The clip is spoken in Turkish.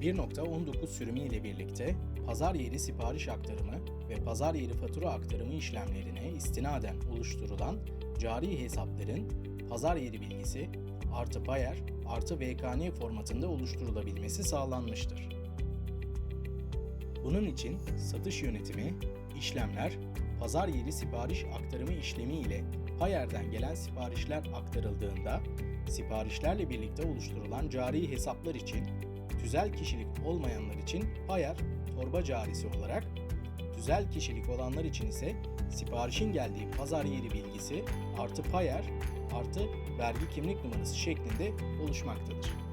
1.19 sürümü ile birlikte pazar yeri sipariş aktarımı ve pazar yeri fatura aktarımı işlemlerine istinaden oluşturulan cari hesapların pazar yeri bilgisi artı payer artı VKN formatında oluşturulabilmesi sağlanmıştır. Bunun için satış yönetimi, işlemler, pazar yeri sipariş aktarımı işlemi ile Payer'den gelen siparişler aktarıldığında siparişlerle birlikte oluşturulan cari hesaplar için tüzel kişilik olmayanlar için Payer torba carisi olarak, tüzel kişilik olanlar için ise siparişin geldiği pazar yeri bilgisi artı Payer artı vergi kimlik numarası şeklinde oluşmaktadır.